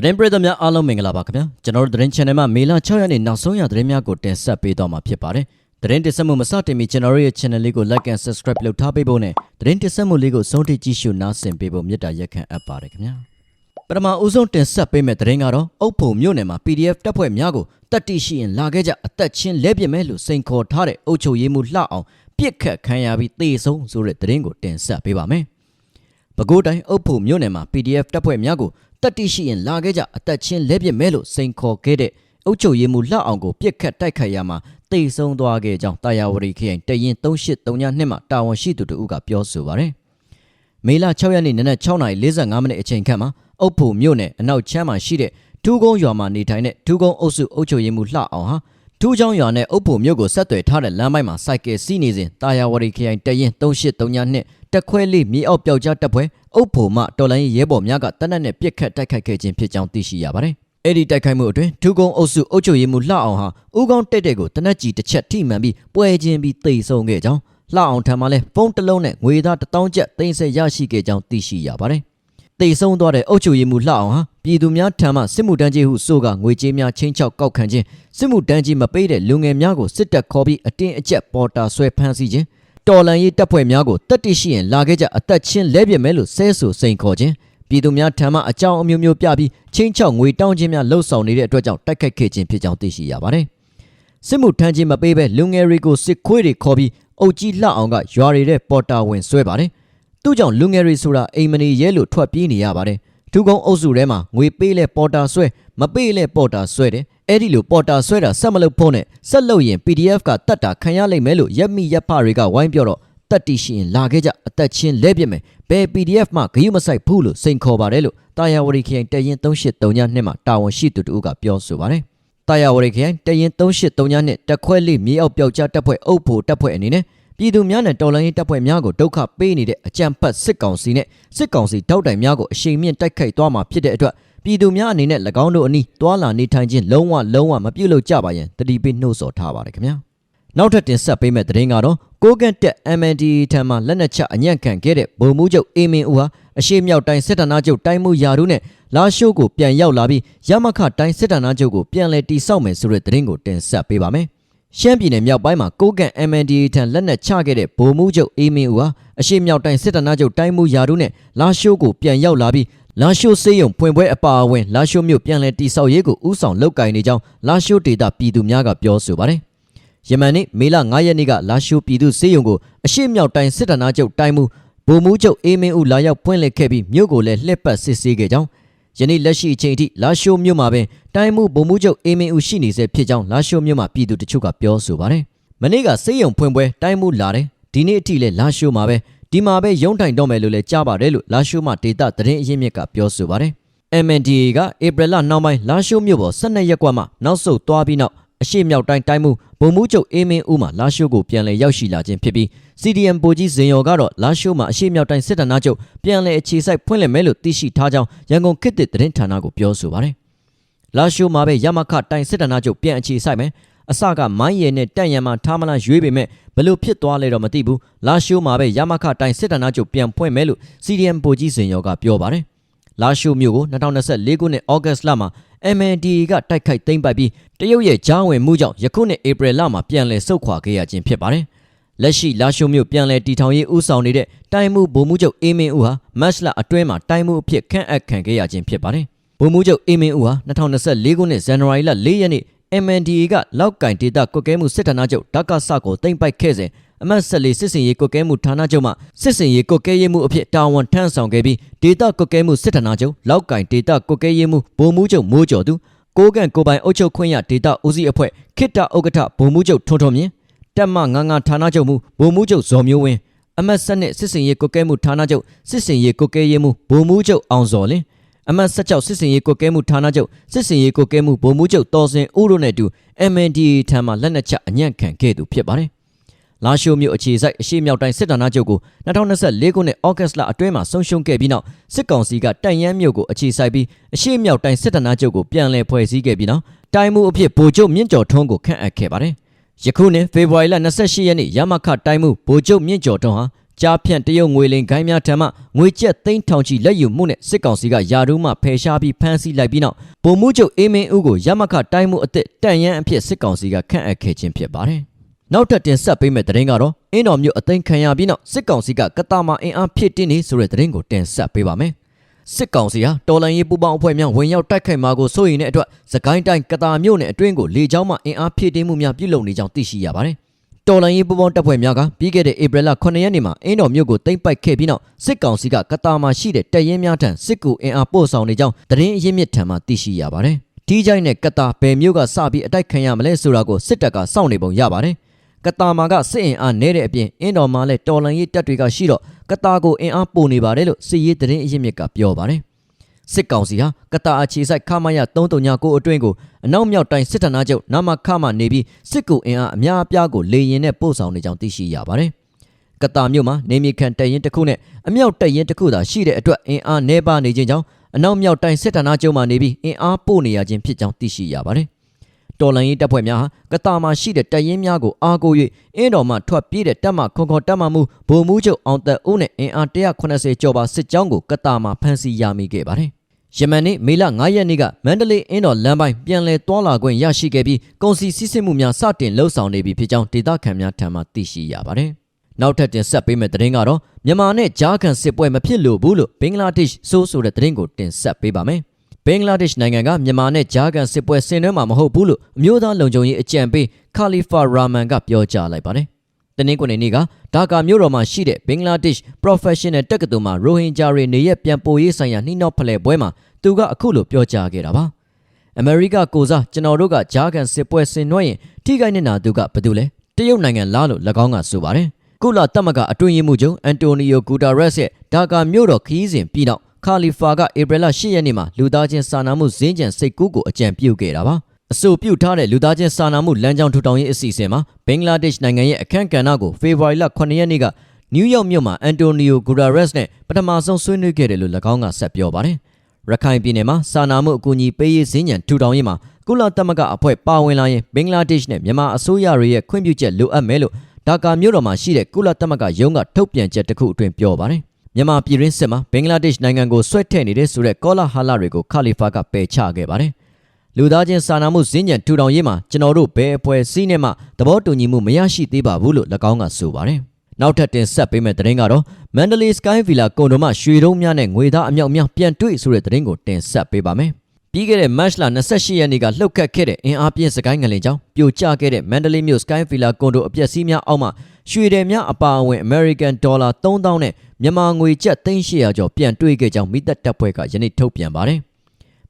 သတင်းပရိသတ်များအားလုံးမင်္ဂလာပါခင်ဗျာကျွန်တော်တို့သတင်း channel မှာမေလ6ရက်နေ့နောက်ဆုံးရသတင်းများကိုတင်ဆက်ပေးသွားမှာဖြစ်ပါတယ်သတင်းတင်ဆက်မှုမစတင်မီကျွန်တော်တို့ရဲ့ channel လေးကို like and subscribe လုပ်ထားပေးဖို့နဲ့သတင်းတင်ဆက်မှုလေးကိုဆုံးထိကြည့်ရှုနားဆင်ပေးဖို့မေတ္တာရက်ခံအပ်ပါတယ်ခင်ဗျာပထမဦးဆုံးတင်ဆက်ပေးမယ့်သတင်းကတော့အုပ်ဖို့မြို့နယ်မှာ PDF တပ်ဖွဲ့များကိုတက်တိရှိရင်လာခဲ့ကြအသက်ချင်းလဲပြစ်မဲ့လို့စိန်ခေါ်ထားတဲ့အုပ်ချုပ်ရေးမှူးလှအောင်ပြစ်ခတ်ခံရပြီးတေဆုံးဆိုတဲ့သတင်းကိုတင်ဆက်ပေးပါမယ်ပဲခူးတိုင်းအုပ်ဖို့မြို့နယ်မှာ PDF တပ်ဖွဲ့များကို တက်တိရှိရင်လာခဲ့ကြအသက်ချင်းလဲပြစ်မဲ့လို့စိန်ခေါ်ခဲ့တဲ့အုပ်ချုပ်ရေးမှူးလှအောင်ကိုပြစ်ခတ်တိုက်ခတ်ရမှာတေဆုံးသွားခဲ့ကြောင်းတာယာဝတီခရိုင်တရင်3832မှာတာဝန်ရှိသူတို့ကပြောဆိုပါတယ်။မေလ6ရက်နေ့နနက်6:45မိနစ်အချိန်ခန့်မှာအုပ်ဖို့မြို့နယ်အနောက်ချမ်းမှာရှိတဲ့ထူးကုန်းရွာမှာနေထိုင်တဲ့ထူးကုန်းအုပ်စုအုပ်ချုပ်ရေးမှူးလှအောင်ဟာထူးချောင်းရွာနဲ့အုပ်ဖို့မြို့ကိုဆက်သွယ်ထားတဲ့လမ်းပိုင်းမှာစိုက်ကယ်စီးနေစဉ်တာယာဝတီခရိုင်တရင်3832 တက်ခွဲလေးမြေအောက်ပျောက်ကြားတပ်ဖွဲ့အုပ်ဖို့မှတော်လိုင်းရဲဘော်များကတနက်နဲ့ပြစ်ခတ်တိုက်ခိုက်ခဲ့ခြင်းဖြစ်ကြောင်းသိရှိရပါတယ်။အဲ့ဒီတိုက်ခိုက်မှုအတွင်းထူးကုန်းအုပ်စုအုပ်ချုပ်ရေးမှူးလှအောင်ဟာဦးကောင်းတက်တဲ့ကိုတနက်ကြီးတစ်ချက်ထိမှန်ပြီးပွဲချင်းပြီးတိတ်ဆုံးခဲ့ကြောင်းလှအောင်ထံမှလည်းဖုန်းတစ်လုံးနဲ့ငွေသားတစ်တောင်းကျပ်တင်ဆက်ရရှိခဲ့ကြောင်းသိရှိရပါတယ်။တိတ်ဆုံးသွားတဲ့အုပ်ချုပ်ရေးမှူးလှအောင်ဟာပြည်သူများထံမှစစ်မှုတန်းကြီးဟုဆိုကငွေကြေးများချင်းချောက်ကောက်ခံခြင်းစစ်မှုတန်းကြီးမပေးတဲ့လူငယ်များကိုစစ်တပ်ခေါ်ပြီးအတင်းအကျပ်ပေါ်တာဆွဲဖမ်းဆီးခြင်း တော်လန်ရေးတပ်ဖွဲ့များကိုတက်တိရှိရင်လာခဲ့ကြအသက်ချင်းလဲပြစ်မဲလို့ဆဲဆူစိန်ခေါ်ခြင်းပြည်သူများထံမှအကြောင်းအမျိုးမျိုးပြပြီးချင်းချောက်ငွေတောင်းခြင်းများလှုပ်ဆောင်နေတဲ့အတွက်ကြောင့်တိုက်ခိုက်ခဲ့ခြင်းဖြစ်ကြောင်းသိရှိရပါတယ်။စစ်မှုထမ်းခြင်းမပေးဘဲလူငယ်တွေကိုစစ်ခွေးတွေခေါ်ပြီးအုပ်ကြီးလှအောင်ကရွာတွေတဲ့ပေါ်တာဝင်ဆွဲပါတယ်။သူ့ကြောင့်လူငယ်တွေဆိုတာအိမ်မနေရဲလို့ထွက်ပြေးနေရပါတယ်။ထူကုန်းအုပ်စုထဲမှာငွေပေးလဲပေါ်တာဆွဲ မပေးလဲပေါ်တာဆွဲတယ်။အဲ့ဒီလိုပေါ်တာဆွဲတာဆက်မလုပ်ဖို့နဲ့ဆက်လုပ်ရင် PDF ကတတ်တာခံရလိမ့်မယ်လို့ရက်မိရက်ဖတွေကဝိုင်းပြောတော့တက်တီရှိရင်လာခဲ့ကြအသက်ချင်းလဲပြစ်မယ်ဘယ် PDF မှဂရုမစိုက်ဘူးလို့စိန်ခေါ်ပါတယ်လို့တာယာဝတီခရိုင်တရင်3832ညမှာတာဝန်ရှိသူတို့ကပြောဆိုပါတယ်တာယာဝတီခရိုင်တရင်3832ညတက်ခွဲလေးမြေအောက်ပျောက်ကြားတပ်ဖွဲ့အုပ်ဖို့တပ်ဖွဲ့အနေနဲ့ပြည်သူများနဲ့တော်လှန်ရေးတပ်ဖွဲ့များကိုဒုက္ခပေးနေတဲ့အကြမ်းဖက်စစ်ကောင်စီနဲ့စစ်ကောင်စီတောက်တိုင်များကိုအရှိန်မြင့်တိုက်ခိုက်သွားမှာဖြစ်တဲ့အတွက် ပြည်သူများအနေနဲ့၎င်းတို့အနီးတွာလာနေထိုင်ခြင်းလုံးဝလုံးဝမပြုတ်လို့ကြပါရင်တတိပိနှိုးဆော်ထားပါတယ်ခင်ဗျာနောက်ထပ်တင်ဆက်ပေးမယ့်သတင်းကတော့ကိုကန့်တက် MND ထံမှလက်နက်ချအညံ့ခံခဲ့တဲ့ဗိုလ်မှူးချုပ်အေမင်ဦးဟာအရှိမြောက်တိုင်းစစ်တပ်နာချုပ်တိုင်းမှုယာတို့နဲ့လာရှိုးကိုပြန်ရောက်လာပြီးရမခတိုင်းစစ်တပ်နာချုပ်ကိုပြန်လည်တိစောက်မယ်ဆိုတဲ့သတင်းကိုတင်ဆက်ပေးပါမယ်။ရှမ်းပြည်နယ်မြောက်ပိုင်းမှာကိုကန့် MND ထံလက်နက်ချခဲ့တဲ့ဗိုလ်မှူးချုပ်အေမင်ဦးဟာအရှိမြောက်တိုင်းစစ်တပ်နာချုပ်တိုင်းမှုယာတို့နဲ့လာရှိုးကိုပြန်ရောက်လာပြီး လာရှိုးစေးရုံဖွင့်ပွဲအပါအဝင်လာရှိုးမြို့ပြန်လည်တိစောက်ရေးကိုဥဆောင်လုပ်ကိုင်နေကြောင်းလာရှိုးဒေတာပြည်သူများကပြောဆိုပါတယ်။ယမန်နေ့မေလ9ရက်နေ့ကလာရှိုးပြည်သူစေးရုံကိုအရှိမြောက်တိုင်းစစ်တပ်နာချုပ်တိုင်းမှုဗိုလ်မှူးချုပ်အေးမင်းဦးလာရောက်ဖွင့်လှစ်ခဲ့ပြီးမြို့ကိုလည်းလှည့်ပတ်စစ်ဆေးခဲ့ကြောင်းယနေ့လက်ရှိအချိန်ထိလာရှိုးမြို့မှာပင်တိုင်းမှုဗိုလ်မှူးချုပ်အေးမင်းဦးရှိနေဆဲဖြစ်ကြောင်းလာရှိုးမြို့မှာပြည်သူတချို့ကပြောဆိုပါတယ်။မနေ့ကစေးရုံဖွင့်ပွဲတိုင်းမှုလာတယ်ဒီနေ့အထိလည်းလာရှိုးမှာပဲ ဒီမှာပဲရုံးထိုင်တော့မယ်လို့လည်းကြားပါတယ်လို့လာရှိုးမှာဒေတာသတင်းအရင်းမြစ်ကပြောဆိုပါတယ်။ MNDA ကဧပြီလနောက်ပိုင်းလာရှိုးမြို့ပေါ်12ရက်ကွက်မှနောက်ဆုတ်သွားပြီးနောက်အရှိမြောက်တိုင်းတိုင်းမှုဗိုလ်မှူးချုပ်အေးမင်းဦးမှလာရှိုးကိုပြန်လည်ရောက်ရှိလာခြင်းဖြစ်ပြီး CDM ပိုကြီးဇင်ယော်ကတော့လာရှိုးမှာအရှိမြောက်တိုင်းစစ်တပ်နာချုပ်ပြန်လည်အခြေစိုက်ဖွင့်လှစ်မယ်လို့သိရှိထားကြောင်းရန်ကုန်ခေတ်သစ်သတင်းဌာနကိုပြောဆိုပါတယ်။လာရှိုးမှာပဲရမခတိုင်းစစ်တပ်နာချုပ်ပြန်အခြေစိုက်မယ် အစကမိုင်းရည်နဲ့တန့်ရံမှာထားမလားရွေးပေမဲ့ဘလို့ဖြစ်သွားလဲတော့မသိဘူးလာရှိုးမှာပဲရမခတိုင်းစစ်တပ်နာချုပ်ပြန်ဖွင့်မယ်လို့ CDM ပိုကြီးဇင်ယော်ကပြောပါတယ်။လာရှိုးမြို့ကို2024ခုနှစ်ဩဂတ်လမှာ MND ကတိုက်ခိုက်သိမ်းပိုက်ပြီးတရုတ်ရဲ့ကြားဝင်မှုကြောင့်ယခုနှစ်ဧပြီလမှာပြန်လည်ဆုတ်ခွာခဲ့ရခြင်းဖြစ်ပါတယ်။လက်ရှိလာရှိုးမြို့ပြန်လည်တည်ထောင်ရေးဦးဆောင်နေတဲ့တိုင်းမှုဗိုလ်မှူးချုပ်အေးမင်းဦးဟာမတ်လအတွင်းမှာတိုင်းမှုအဖြစ်ခန့်အပ်ခံခဲ့ရခြင်းဖြစ်ပါတယ်။ဗိုလ်မှူးချုပ်အေးမင်းဦးဟာ2024ခုနှစ်ဇန်နဝါရီလ4ရက်နေ့ MNDA ကလောက်ကင်ဒေတာကွက်ကဲမှုစစ်ဌာနချုပ်ဓာကဆကိုတင်ပိုက်ခဲ့စဉ်အမတ်ဆက်လေးစစ်စင်ရေးကွက်ကဲမှုဌာနချုပ်မှစစ်စင်ရေးကွက်ကဲရေးမှုအဖြစ်တာဝန်ထမ်းဆောင်ခဲ့ပြီးဒေတာကွက်ကဲမှုစစ်ဌာနချုပ်လောက်ကင်ဒေတာကွက်ကဲရေးမှုဗိုလ်မှူးချုပ်မိုးကျော်သူကိုကန်ကိုပိုင်အုပ်ချုပ်ခွင့်ရဒေတာဦးစီးအဖွဲ့ခိတ္တဥက္ကဋ္ဌဗိုလ်မှူးချုပ်ထွန်းထွန်းမြင့်တက်မငါငါဌာနချုပ်မှုဗိုလ်မှူးချုပ်ဇော်မျိုးဝင်းအမတ်ဆက်နဲ့စစ်စင်ရေးကွက်ကဲမှုဌာနချုပ်စစ်စင်ရေးကွက်ကဲရေးမှုဗိုလ်မှူးချုပ်အောင်စော်လင်း အမတ်16စစ်စင်ရေးကွက်ကဲမှုဌာနချုပ်စစ်စင်ရေးကွက်ကဲမှုဗိုလ်မှူးချုပ်တော်စင်ဦးတို့နဲ့တူ MNDA ထံမှလက်နက်ချအညံ့ခံခဲ့သူဖြစ်ပါတယ်။လာရှိုးမြို့အခြေစိုက်အရှိမြောက်တိုင်းစစ်ဌာနချုပ်ကို2024ခုနှစ်ဩဂတ်လအတွင်းမှာဆုံးရှုံးခဲ့ပြီးနောက်စစ်ကောင်စီကတန်ရမ်းမြို့ကိုအခြေစိုက်ပြီးအရှိမြောက်တိုင်းစစ်ဌာနချုပ်ကိုပြန်လည်ဖွဲ့စည်းခဲ့ပြီးနောက်တိုင်းမှုအဖြစ်ဗိုလ်ချုပ်မြင့်ကျော်ထွန်းကိုခန့်အပ်ခဲ့ပါတယ်။ယခုနှစ်ဖေဖော်ဝါရီလ28ရက်နေ့ရမခတိုင်းမှုဗိုလ်ချုပ်မြင့်ကျော်ထွန်းဟာ ကြားဖြန့်တရုတ်ငွေလိမ်ခိုင်းများထံမှငွေကျပ်သိန်းထောင်ချီလက်ယူမှုနဲ့စစ်ကောင်စီကယာဒူးမှဖယ်ရှားပြီးဖမ်းဆီးလိုက်ပြီးနောက်ဗိုလ်မှူးချုပ်အေးမင်းဦးကိုရမခတိုင်းမှုအသစ်တန်ရန်အဖြစ်စစ်ကောင်စီကခန့်အပ်ခဲ့ခြင်းဖြစ်ပါတယ်။နောက်ထပ်တင်ဆက်ပေးမယ့်သတင်းကတော့အင်းတော်မြို့အသိမ်းခံရပြီးနောက်စစ်ကောင်စီကကတာမာအင်အားဖြစ်တင်းနေဆိုတဲ့သတင်းကိုတင်ဆက်ပေးပါမယ်။စစ်ကောင်စီဟာတော်လန်ရေးပူပေါင်းအဖွဲ့များဝင်ရောက်တိုက်ခိုက်မှာကိုစိုးရိမ်တဲ့အတွက်သကိုင်းတိုင်းကတာမြို့နယ်အတွင်းကိုလေကြောင်းမှအင်အားဖြည့်တင်းမှုများပြုလုပ်နေကြောင်းသိရှိရပါတယ်။ တော်လန်ရေးပူပေါင်းတပ်ဖွဲ့များကပြီးခဲ့တဲ့ဧပြီလ9ရက်နေ့မှာအင်းတော်မြို့ကိုသိမ်းပိုက်ခဲ့ပြီးနောက်စစ်ကောင်စီကကတာမှာရှိတဲ့တပ်ရင်းများထံစစ်ကူအင်အားပို့ဆောင်နေကြောင်းသတင်းအရင်းမြစ်ထံမှသိရှိရပါတယ်။ဒီကြိုင်နဲ့ကတာဘယ်မြို့ကစပြီးအတိုက်ခံရမလဲဆိုတာကိုစစ်တပ်ကစောင့်နေပုံရပါတယ်။ကတာမာကစစ်အင်အားနဲတဲ့အပြင်အင်းတော်မှာလည်းတော်လန်ရေးတပ်တွေကရှိတော့ကတာကိုအင်အားပိုနေပါတယ်လို့စစ်ရေးသတင်းအရင်းမြစ်ကပြောပါတယ်။ စစ်ကောင်စီဟာကတာအခြေဆိုင်ခမာယ339အတွင်းကိုအနောက်မြောက်တိုင်းစစ်ဌာနချုပ်နာမခမနေပြီးစစ်ကူအင်အားအများအပြားကိုလေရင်နဲ့ပို့ဆောင်နေကြောင်းသိရှိရပါတယ်။ကတာမြို့မှာနေမြေခံတပ်ရင်တစ်ခုနဲ့အမြောက်တပ်ရင်တစ်ခုသာရှိတဲ့အတွက်အင်အားနှဲပါနေခြင်းကြောင့်အနောက်မြောက်တိုင်းစစ်ဌာနချုပ်မှာနေပြီးအင်အားပို့နေရခြင်းဖြစ်ကြောင်းသိရှိရပါတယ်။တော်လန်ရေးတပ်ဖွဲ့များဟာကတာမှာရှိတဲ့တပ်ရင်းများကိုအားကိုး၍အင်းတော်မှထွက်ပြေးတဲ့တပ်မခွန်ခွန်တပ်မမှုဗိုလ်မှူးချုပ်အောင်သက်ဦးနဲ့အင်အား180ကျော်ပါစစ်ကြောင်းကိုကတာမှာဖမ်းဆီးရမိခဲ့ပါတယ်။ ယမန်နေ့မေလ9ရက်နေ့ကမန္တလေးအင်းတော်လမ်းပိုင်းပြန်လည်တွာလာခွင့်ရရှိခဲ့ပြီးကုန်စည်စည်းစိမ်မှုများစတင်လှုပ်ဆောင်နေပြီဖြစ်ကြောင်းဒေသခံများထံမှသိရှိရပါတယ်။နောက်ထပ်တင်ဆက်ပေးမယ့်သတင်းကတော့မြန်မာနဲ့ဂျားကန်စစ်ပွဲမဖြစ်လို့ဘူးလို့ဘင်္ဂလားဒေ့ရှ်ဆိုးဆိုတဲ့သတင်းကိုတင်ဆက်ပေးပါမယ်။ဘင်္ဂလားဒေ့ရှ်နိုင်ငံကမြန်မာနဲ့ဂျားကန်စစ်ပွဲဆင်နွှဲမှာမဟုတ်ဘူးလို့အမျိုးသားလုံခြုံရေးအကြံပေးခါလီဖာရာမန်ကပြောကြားလိုက်ပါတယ်။ တနင်္ဂနွေနေ့ကဒါကာမြို့တော်မှာရှိတဲ့ဘင်္ဂလားဒေ့ရှ် Professional တက္ကသိုလ်မှာရိုဟင်ဂျာတွေနေရက်ပြန်ပို့ရေးဆိုင်ရာနှိမ့်နောက်ဖလှယ်ပွဲမှာသူကအခုလိုပြောကြားခဲ့တာပါ။အမေရိကကိုစားကျွန်တော်တို့ကဂျားကန်စစ်ပွဲဆင်နွှဲရင်ထိခိုက်နေတာသူကဘာတူလဲတရုတ်နိုင်ငံလားလို့၎င်းကဆိုပါတယ်။ကုလသမဂ္ဂအတွင်းရေးမှူးချုပ်အန်တိုနီယိုဂူတာရက်စ်ရဲ့ဒါကာမြို့တော်ခရီးစဉ်ပြီးနောက်ခါလီဖာကဧပြီလ10ရက်နေ့မှာလူသားချင်းစာနာမှုဇင်းကြံစိတ်ကူးကိုအကြံပြုခဲ့တာပါ။ အဆိုပြုထားတဲ့လူသားချင်းစာနာမှုလမ်းကြောင်းထူထောင်ရေးအစီအစဉ်မှာဘင်္ဂလားဒေ့ရှ်နိုင်ငံရဲ့အခမ်းကဏ္ဍကိုဖေဖော်ဝါရီလ9ရက်နေ့ကနယူးယောက်မြို့မှာအန်တိုနီယိုဂူတာရက်စ်နဲ့ပထမဆုံးဆွေးနွေးခဲ့တယ်လို့၎င်းကဆက်ပြောပါတယ်။ရခိုင်ပြည်နယ်မှာစာနာမှုအကူအညီပေးရေးစည်းညံထူထောင်ရေးမှာကုလသမဂ္ဂအဖွဲ့ပါဝင်လာရင်ဘင်္ဂလားဒေ့ရှ်နဲ့မြန်မာအစိုးရတွေရဲ့ခွင့်ပြုချက်လိုအပ်မယ်လို့ဒါကာမြို့တော်မှာရှိတဲ့ကုလသမဂ္ဂရုံးကထုတ်ပြန်ချက်တစ်ခုအတွင်းပြောပါတယ်။မြန်မာပြည်ရင်းစစ်မှာဘင်္ဂလားဒေ့ရှ်နိုင်ငံကိုဆွဲထည့်နေတဲ့ဆိုတဲ့ကောလာဟာလတွေကိုခါလီဖာကပယ်ချခဲ့ပါတယ်။ လူသားချင်းစာနာမှုစည်းညံထူထောင်ရေးမှာကျွန်တော်တို့ဘယ်အဖွဲ့အစည်းနဲ့မှသဘောတူညီမှုမရရှိသေးပါဘူးလို့၎င်းကဆိုပါတယ်။နောက်ထပ်တင်ဆက်ပေးမယ့်သတင်းကတော့မန္တလေးစကိုင်းဗီလာကွန်ဒိုမှရွှေတုံးများနဲ့ငွေသားအမြောက်များပြန်တွေ့ဆိုတဲ့သတင်းကိုတင်ဆက်ပေးပါမယ်။ပြီးခဲ့တဲ့မတ်လ28ရက်နေ့ကလှုပ်ခတ်ခဲ့တဲ့အင်အားပြင်းစကိုင်းငလင်ကြောင့်ပြိုကျခဲ့တဲ့မန္တလေးမြို့စကိုင်းဗီလာကွန်ဒိုအပျက်စီးများအောက်မှာရွှေတယ်များအပါအဝင် American Dollar 3000နဲ့မြန်မာငွေကျပ်300ကျော်ပြန်တွေ့ခဲ့ကြောင်းမိသက်တပ်ဖွဲ့ကယနေ့ထုတ်ပြန်ပါတယ်။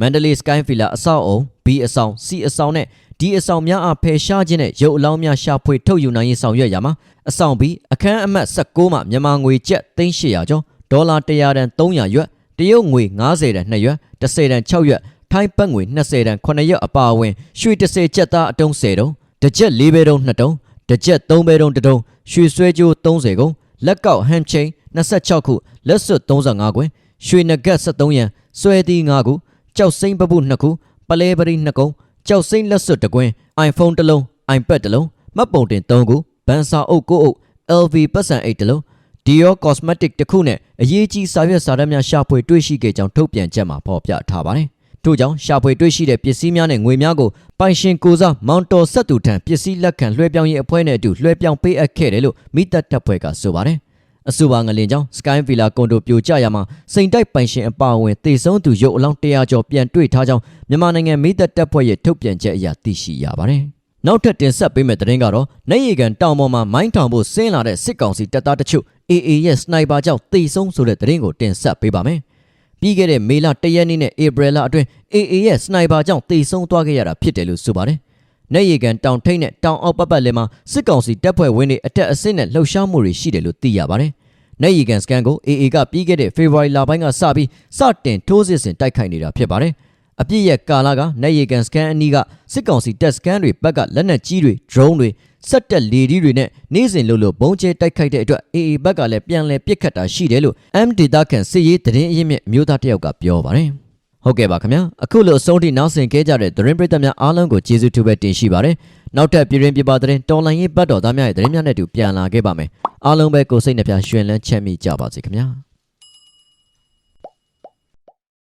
မန္တလေးစကိုင်းဗီလာအဆောက်အုံ B အဆောင် C အဆောင်နဲ့ဒီအဆောင်များအားဖယ်ရှားခြင်းနဲ့ရုပ်အလောင်းများရှာဖွေထုတ်ယူနိုင်ရေးဆောင်ရွက်ရမှာအဆောင်ပြီးအခန်းအမှတ်16မှာမြန်မာငွေကျပ်300ကျော်ဒေါ်လာ100တန်300ရွက်တရုတ်ငွေ90တန်2ရွက်10တန်6ရွက်ထိုင်းပတ်ငွေ20တန်9ရွက်အပါအဝင်ရွှေ30ကျပ်သားအတုံး10တုံးတစ်ကျက်4ဘဲတုံး2တုံးတစ်ကျက်3ဘဲတုံး1တုံးရွှေဆွဲကြိုး30ကုန်လက်ကောက်ဟမ်ချင်း26ခုလက်စွပ်35ကွင်ရွှေနဂတ်73ရန်ဆွဲသီး5ခု ကြောက်စိမ့်ပပု2ခုပလဲပရိ2ကုံကြောက်စိမ့်လက်စွပ်1ကွင် iPhone တစ်လုံး iPad တစ်လုံးမှတ်ပုံတင်3ခုဘန်စာအုပ်ကိုအုပ် LV ပတ်စံအိတ်တစ်လုံး Dior Cosmetic တစ်ခုနဲ့အရေးကြီးစာရွက်စာတမ်းများရှာဖွေတွေ့ရှိခဲ့ကြောင်းထုတ်ပြန်ချက်မှာဖော်ပြထားပါတယ်။ထို့ကြောင့်ရှာဖွေတွေ့ရှိတဲ့ပစ္စည်းများနဲ့ငွေများကိုပိုင်ရှင်ကိုစားမောင်တော်ဆက်သူထံပစ္စည်းလက်ခံလွှဲပြောင်းရေးအဖွဲ့နဲ့အတူလွှဲပြောင်းပေးအပ်ခဲ့တယ်လို့မိသက်တပ်ဖွဲ့ကဆိုပါတယ်။ အဆိုပါငလင်ကြောင့် Sky Villa ကွန်ဒိုပြိုကျရမှာစိန်တိုက်ပိုင်ရှင်အပါအဝင်တေဆုံးသူရုပ်အလောင်း100ကျော်ပြန်တွေ့ထားကြောင်းမြန်မာနိုင်ငံမိသက်တပ်ဖွဲ့ရဲ့ထုတ်ပြန်ချက်အရသိရှိရပါတယ်။နောက်ထပ်တင်ဆက်ပေးမယ့်သတင်းကတော့နေရီကန်တောင်ပေါ်မှာမိုင်းထောင်ဖို့ဆင်းလာတဲ့စစ်ကောင်စီတပ်သားတချို့ AA ရဲ့စနိုက်ပါကြောင့်တေဆုံးဆိုတဲ့သတင်းကိုတင်ဆက်ပေးပါမယ်။ပြီးခဲ့တဲ့မေလ၁ရက်နေ့နဲ့ဧပြီလအတွင်း AA ရဲ့စနိုက်ပါကြောင့်တေဆုံးသွားခဲ့ရတာဖြစ်တယ်လို့ဆိုပါတယ်။ နေရီကန်တောင်ထိပ်နဲ့တောင်အောက်ပတ်ပတ်လည်မှာစစ်ကောင်စီတပ်ဖွဲ့ဝင်တွေအတက်အဆင့်နဲ့လှုပ်ရှားမှုတွေရှိတယ်လို့သိရပါတယ်။နေရီကန်စကန်ကို AA ကပြီးခဲ့တဲ့ဖေဖော်ဝါရီလပိုင်းကစပြီးစတင်ထိုးစစ်ဆင်တိုက်ခိုက်နေတာဖြစ်ပါတယ်။အပြည့်ရဲ့ကာလာကနေရီကန်စကန်အနီးကစစ်ကောင်စီတပ်စကန်တွေဘက်ကလက်နက်ကြီးတွေ drone တွေစက်တက်လေဒီတွေနဲ့နေ့စဉ်လို့လို့ဘုံကျဲတိုက်ခိုက်တဲ့အတွက် AA ဘက်ကလည်းပြန်လည်ပစ်ခတ်တာရှိတယ်လို့ M ဒေတာကန်စစ်ရေးသတင်းအရင်းမြစ်အမျိုးသားတယောက်ကပြောပါတယ်။ ဟုတ်ကဲ့ပါခင်ဗျာအခုလိုအဆုံးထိနောက်ဆင်ခဲ့ကြတဲ့သတင်းပရိသတ်များအားလုံးကိုကျေးဇူးတူပဲတင်ရှိပါတယ်နောက်ထပ်ပြည်တွင်ပြပသတင်းတော်လိုင်းရေးပတ်တော်သားများရဲ့သတင်းများနဲ့အတူပြန်လာခဲ့ပါမယ်အားလုံးပဲကိုယ်စိတ်နှပြရွှင်လန်းချမ်းမြေ့ကြပါစေခင်ဗျာ